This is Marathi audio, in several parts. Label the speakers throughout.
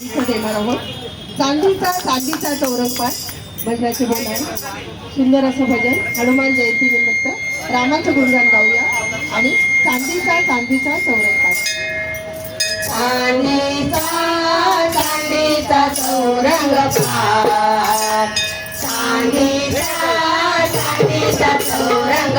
Speaker 1: देणार आहोत चांदीचा चांदीचा चौरसपाठ भजनाचे बोल आहे. सुंदर असं भजन. हनुमान जयंती निमित्त रामाचं गुणगान गाऊया. आणि चांदीचा चांदीचा चौरसपाठ
Speaker 2: चांदीचा चांदीचा चौरंग चांदीचा चांदीचा चौरंग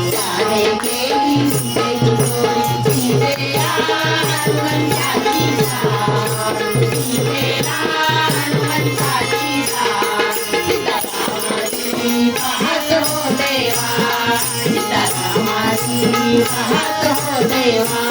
Speaker 2: देवा.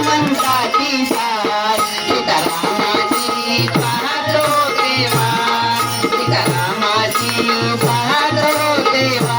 Speaker 2: हनुमंताची सार सीतारामाची पाहतो देवा सीतारामाची पाहतो देवा